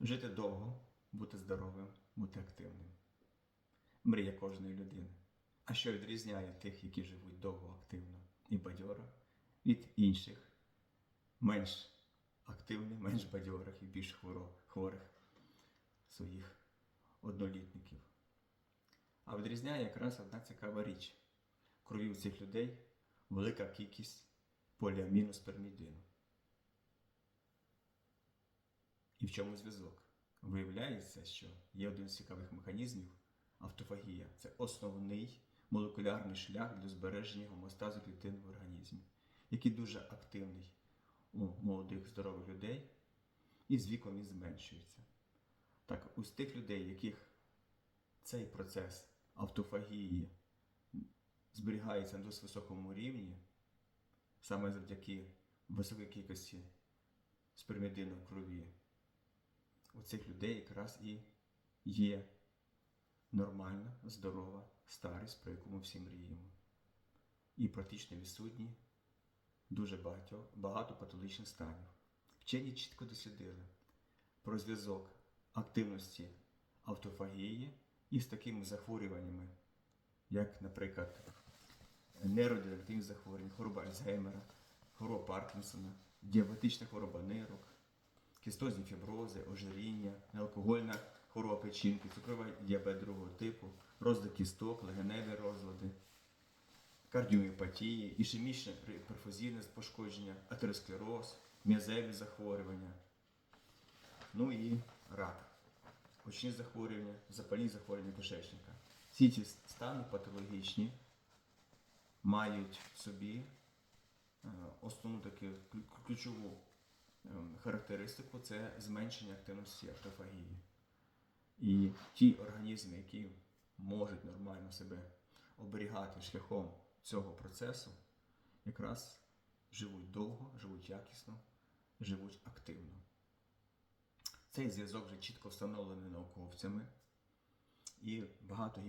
Жити довго, бути здоровим, бути активним. Мрія кожної людини. А що відрізняє тих, які живуть довго, активно і бадьоро, від інших, менш активних, менш бадьорих і більш хворих своїх однолітників. А відрізняє якраз одна цікава річ. Крові у цих людей велика кількість поліаміну спермідину. І в чому зв'язок? Виявляється, що є один з цікавих механізмів автофагія. Це основний молекулярний шлях для збереження гомостазу клітин в організмі, який дуже активний у молодих здорових людей і з віком він зменшується. Так, ось тих людей, яких цей процес автофагії зберігається на досить високому рівні, саме завдяки високій кількості спермідину в крові, у цих людей якраз і є нормальна, здорова старість, про яку ми всі мріємо. І практично відсутні дуже багато, багато патологічних станів. Вчені чітко дослідили про зв'язок активності автофагії із такими захворюваннями, як, наприклад, нейродирективні захворювання, хвороба Альцгеймера, хвороба Паркінсона, діабетична хвороба нирок, кістозні фібрози, ожиріння, неалкогольна хвороба печінки, цукровий діабет другого типу, розлад кісток, легеневі розлади, кардіоміопатії, ішемічне перфузійне пошкодження, атеросклероз, м'язеві захворювання, ну і рак, очні захворювання, запальні захворювання кишечника. Всі ці стани патологічні мають в собі е, основну таку ключову характеристику це зменшення активності автофагії. І ті організми, які можуть нормально себе оберігати шляхом цього процесу, якраз живуть довго, живуть якісно, живуть активно. Цей зв'язок вже чітко встановлений науковцями, і багато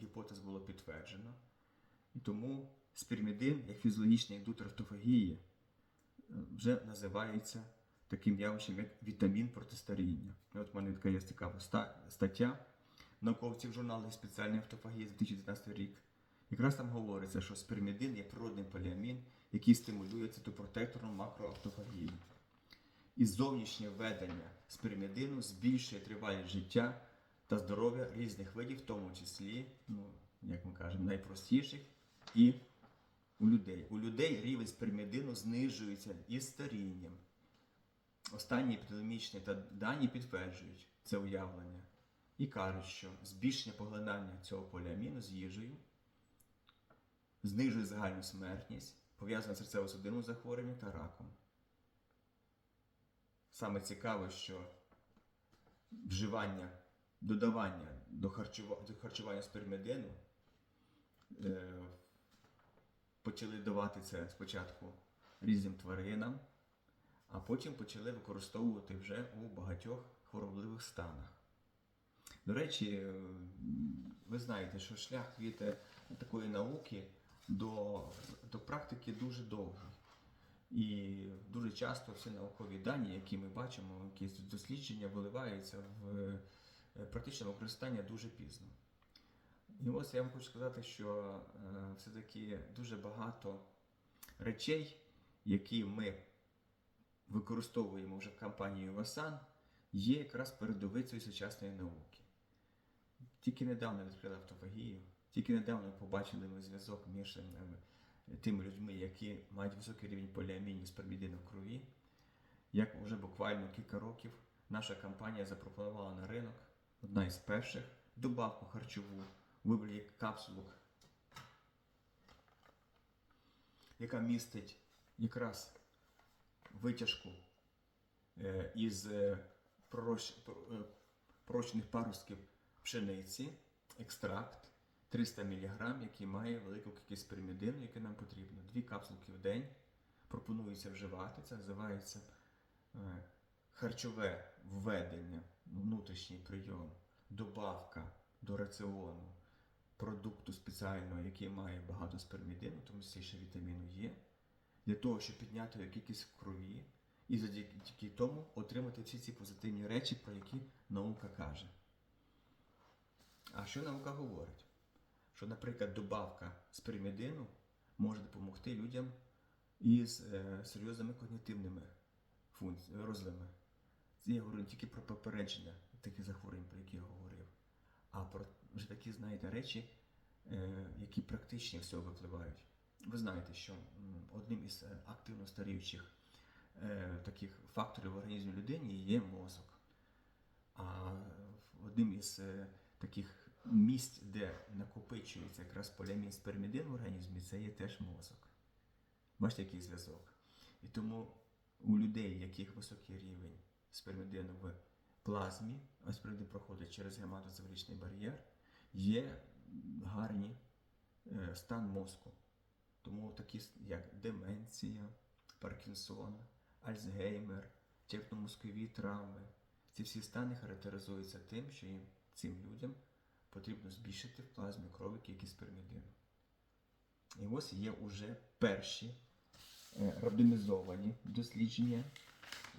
гіпотез було підтверджено. І тому спірмідин, як фізіологічний індутер автофагії, е, вже називається таким явищем, як вітамін протистаріння. От в мене така є цікава ста- стаття науковців журналу спеціальної автофагії за 2019 рік. Якраз там говориться, що спермідин є природний поліамін, який стимулює цитопротекторну макроавтофагію. І зовнішнє введення спермідину збільшує тривалість життя та здоров'я різних видів, в тому числі, ну, як ми кажемо, найпростіших і у людей. У людей рівень спермідину знижується із старінням. Останні епідемічні та дані підтверджують це уявлення і кажуть, що збільшення поглинання цього поліаміну з їжею знижує загальну смертність, пов'язане з серцево-судинним захворюванням та раком. Саме цікаве, що вживання, додавання до, харчува- до харчування спермідину е, почали давати це спочатку різним тваринам, а потім почали використовувати вже у багатьох хворобливих станах. До речі, ви знаєте, що шлях від е, такої науки до, до практики дуже довгий. І дуже часто всі наукові дані, які ми бачимо, якісь дослідження виливаються в е, практичне використання дуже пізно. І ось я вам хочу сказати, що е, все-таки дуже багато речей, які ми використовуємо вже в кампанії Васан, є якраз передовицею сучасної науки. Тільки недавно відкрили автофагію, тільки недавно побачили ми зв'язок між е, тими людьми, які мають високий рівень поліамінів з пермідину в крові. Як вже буквально кілька років наша компанія запропонувала на ринок одна із перших добавку харчову вигляді капсулок, яка містить якраз витяжку е, із е, е, пророщених паростків пшениці, екстракт 300 мг, який має велику кількість пиримідину, яке нам потрібно. Дві капсулки в день пропонується вживати. Це називається харчове введення, внутрішній прийом, добавка до раціону продукту спеціального, який має багато спермідину, тому числі ще вітаміну Е, для того, щоб підняти його кількість крові і завдяки тому отримати всі ці позитивні речі, про які наука каже. А що наука говорить? Що, наприклад, добавка спермідину може допомогти людям із е, серйозними когнітивними розладами. Це я говорю не тільки про попередження таких захворювань, про які я говорив, а про вже такі, знаєте, речі, е, які практичні всього випливають. Ви знаєте, що одним із е, активно старіючих е, таких факторів в організмі людини є мозок. А одним із таких місць, де накопичується якраз поліамін спермідин в організмі, це є теж мозок. Бачите, який зв'язок. І тому у людей, яких високий рівень спермідину в плазмі, а проходить через гематозаврічний бар'єр, є гарні е, стан мозку. Тому такі як деменція, Паркінсон, Альцгеймер, черепно-мозкові травми. Ці всі стани характеризуються тим, що їм, цим людям потрібно збільшити в плазмі крові кількість спермідину. І ось є вже перші е, рандомізовані дослідження.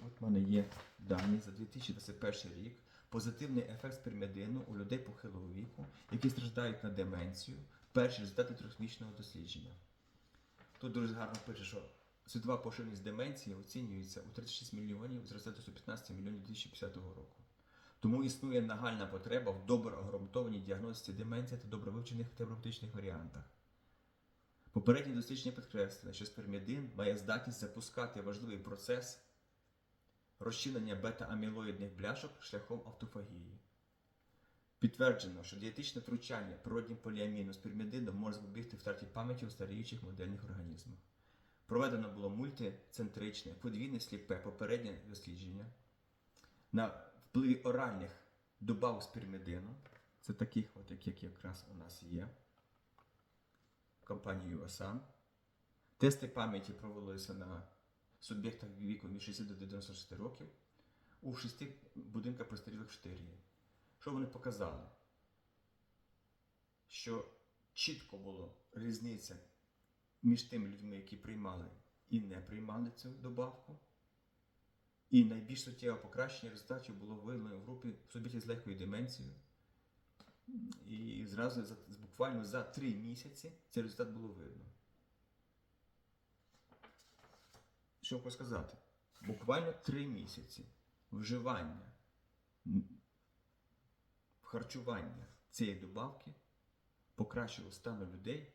От в мене є дані за 2021 рік. Позитивний ефект спермідину у людей похилого віку, які страждають на деменцію. Перші результати трьохмісячного дослідження. Тут дуже гарно пише, що світова поширеність деменції оцінюється у 36 мільйонів, зросте до 115 мільйонів 2050 року. Тому існує нагальна потреба в добре обґрунтованій діагностиці деменції та добре вивчених терапевтичних варіантах. Попередні дослідження підкреслили, що спермідин має здатність запускати важливий процес розчинення бета-амілоїдних бляшок шляхом автофагії. Підтверджено, що дієтичне втручання природнім поліаміну спермідином може запобігти втраті пам'яті у старіючих модельних організмах. Проведено було мультицентричне, подвійне сліпе попереднє дослідження на впливі оральних добавок спермідину. Це таких, от, яких якраз у нас є компанією OSAM. Тести пам'яті провелися на суб'єктах віку від 60 до 96 років у шести будинках престарілих в Штирії. Що вони показали? Що чітко була різниця між тими людьми, які приймали і не приймали цю добавку. І найбільш суттєве покращення результатів було виявлено в групі суб'єктів з легкою деменцією. І зразу буквально за три місяці цей результат було видно. Що хочу сказати? Буквально три місяці вживання харчування цієї добавки покращило стану людей,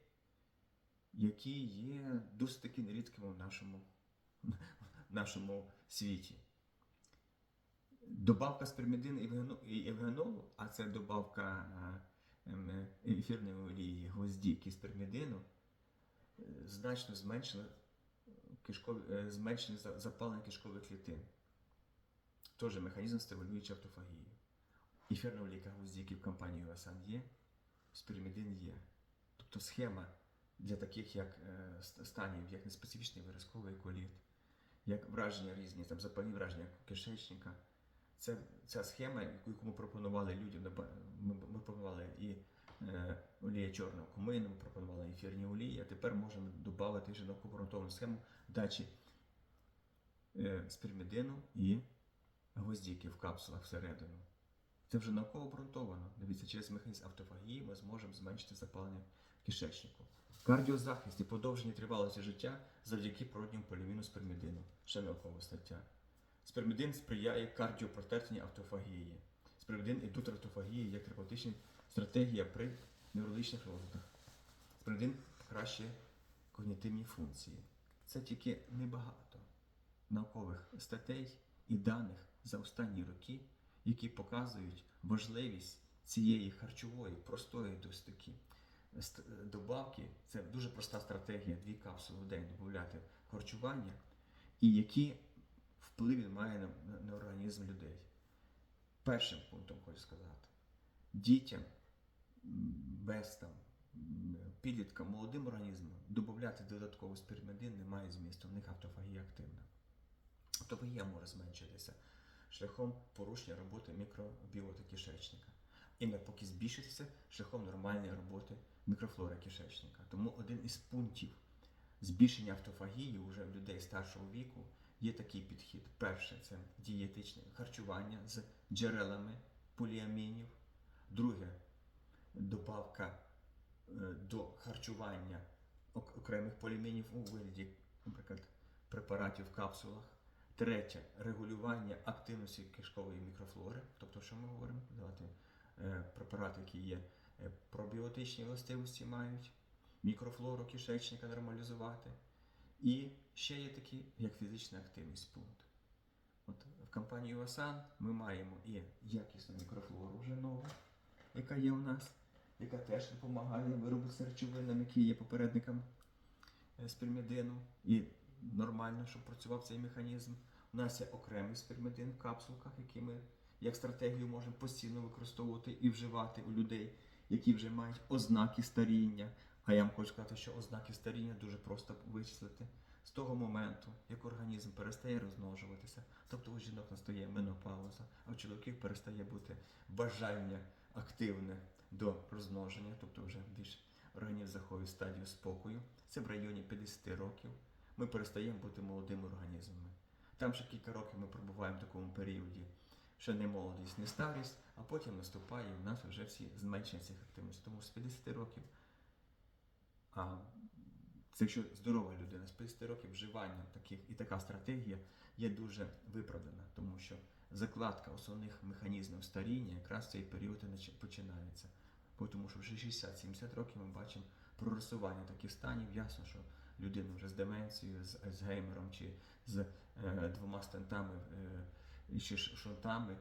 які є досить таки нерідкими в нашому, в нашому світі. Добавка спермідину і евгено- і евгенолу, а це добавка е, ефірної олії гвоздіки спермідину, е, значно зменшила кишкові, е, зменшення запалення кишкових клітин. Теж механізм стимулюючи автофагію. Ефірна олійка гвоздіки в компанії USAN є, спермідин є. Тобто схема для таких як е, станів, як неспецифічний виразковий коліт, як враження різні, там запальні враження кишечника. Це ця схема, яку ми пропонували людям, ми, пропонували і олія чорного кумину, ми пропонували ефірні олії, а тепер можемо додати науково обґрунтовану схему дачі е, спермідину і гвоздіки в капсулах всередину. Це вже науково обґрунтовано. Дивіться, через механізм автофагії ми зможемо зменшити запалення кишечнику. Кардіозахист і подовження тривалості життя завдяки природньому поліміну спермідину. Ще наукова стаття. Спермідин сприяє кардіопротекції автофагії. Спермідин і автофагії як терапевтична стратегія при неврологічних розладах. Спермідин покращує когнітивні функції. Це тільки небагато наукових статей і даних за останні роки, які показують важливість цієї харчової, простої досить добавки. Це дуже проста стратегія, дві капсули в день додати харчування, і які вплив він має на, на, організм людей. Першим пунктом хочу сказати: дітям без там м, підліткам, молодим організмам додати додатково спермидин немає змісту, в них автофагія активна. Автофагія може зменшитися шляхом порушення роботи мікробіоти кишечника. І навпаки збільшитися шляхом нормальної роботи мікрофлори кишечника. Тому один із пунктів збільшення автофагії вже в людей старшого віку є такий підхід. Перше це дієтичне харчування з джерелами поліамінів. Друге добавка е, до харчування окремих поліамінів у вигляді, наприклад, препаратів в капсулах. Третє регулювання активності кишкової мікрофлори. Тобто, що ми говоримо? Давати е, препарати, які є е, пробіотичні властивості мають, мікрофлору кишечника нормалізувати. І ще є такий, як фізична активність пункт. От в компанії Васан ми маємо і якісну мікрофлору вже нову, яка є у нас, яка теж допомагає виробити речовинам, які є попередником е, спермідину. І нормально, щоб працював цей механізм. У нас є окремий спермідин в капсулках, які ми як стратегію можемо постійно використовувати і вживати у людей, які вже мають ознаки старіння. А я вам хочу сказати, що ознаки старіння дуже просто вичислити з того моменту, як організм перестає розмножуватися, тобто у жінок настає менопауза, а у чоловіків перестає бути бажання активне до розмноження, тобто вже більш організм заходить стадію спокою. Це в районі 50 років. Ми перестаємо бути молодими організмами. Там ще кілька років ми перебуваємо в такому періоді, ще не молодість, не старість, а потім наступає і в нас вже всі зменшення цих активностей. Тому з 50 років а це якщо здорова людина з 50 років вживання таких і така стратегія є дуже виправдана, тому що закладка основних механізмів старіння якраз цей період і починається. Тому що вже 60-70 років ми бачимо прорисування таких станів. Ясно, що людина вже з деменцією, з Альцгеймером чи з е, двома стентами е, чи шунтами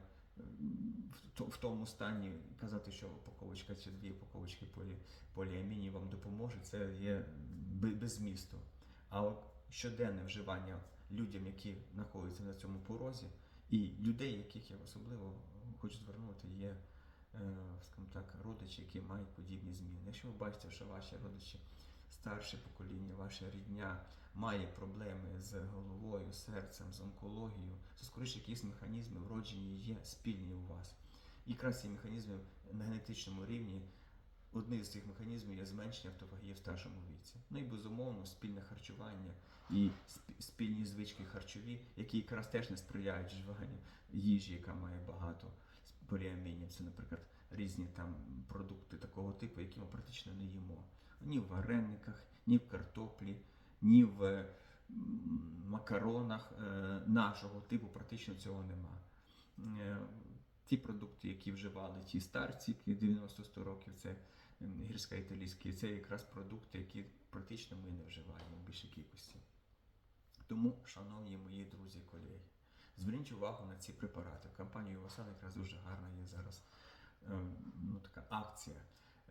в, то- в тому стані казати, що упаковочка чи дві упаковочки полі, поліамінів вам допоможе, це є бе- без змісту. А от щоденне вживання людям, які знаходяться на цьому порозі, і людей, яких я особливо хочу звернути, є, е, скажімо так, родичі, які мають подібні зміни. Якщо ви бачите, що ваші родичі, старше покоління, ваша рідня має проблеми з головою, серцем, з онкологією, то скоріше якісь механізми вроджені є спільні у вас. І якраз ці механізми на генетичному рівні Одним з цих механізмів є зменшення автофагії в старшому віці. Ну і безумовно спільне харчування і спільні звички харчові, які якраз теж не сприяють вживанню їжі, яка має багато поліамінів. Це, наприклад, різні там продукти такого типу, які ми практично не їмо. Ні в варениках, ні в картоплі, ні в макаронах е, нашого типу практично цього нема. Е, Ті продукти, які вживали ті старці, які 90-100 років, це гірська італійські, це якраз продукти, які практично ми не вживаємо в більшій кількості. Тому, шановні мої друзі, колеги, зверніть увагу на ці препарати. В компанії якраз дуже гарна є зараз ем, ну, така акція.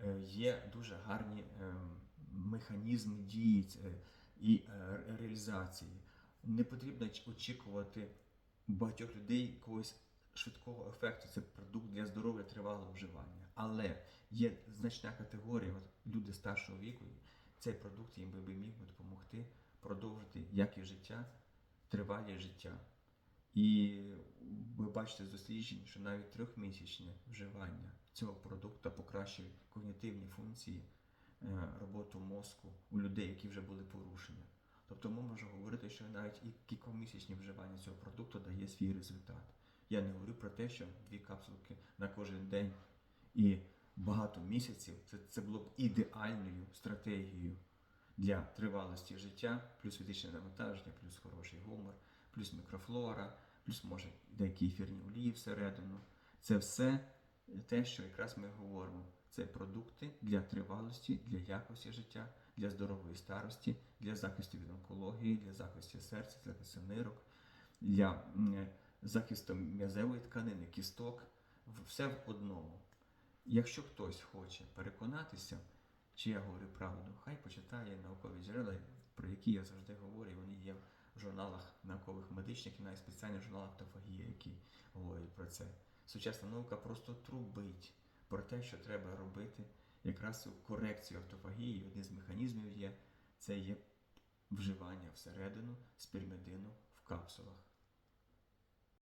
Е, Є дуже гарні ем, механізми дії е, і е, реалізації. Не потрібно очікувати багатьох людей якогось швидкого ефекту. Це продукт для здоров'я тривалого вживання. Але є значна категорія, от люди старшого віку, цей продукт їм би міг би допомогти продовжити якість життя, тривалість життя. І ви бачите з досліджень, що навіть трьохмісячне вживання цього продукту покращує когнітивні функції, е, роботу мозку у людей, які вже були порушені. Тобто ми можемо говорити, що навіть і кількомісячне вживання цього продукту дає свій результат. Я не говорю про те, що дві капсулки на кожен день і багато місяців це, це було б ідеальною стратегією для тривалості життя, плюс фізичне навантаження, плюс хороший гумор, плюс мікрофлора, плюс може деякі ефірні олії всередину. Це все те, що якраз ми говоримо. Це продукти для тривалості, для якості життя, для здорової старості, для захисту від онкології, для захисту серця, для захисту нирок, для м, захисту м'язевої тканини, кісток. Все в одному. Якщо хтось хоче переконатися, чи я говорю правду, хай почитає наукові джерела, про які я завжди говорю, вони є в журналах наукових медичних і навіть спеціальних журналах автофагія, які говорять про це. Сучасна наука просто трубить про те, що треба робити якраз корекцію автофагії. Один з механізмів є це є вживання всередину спермидину в капсулах.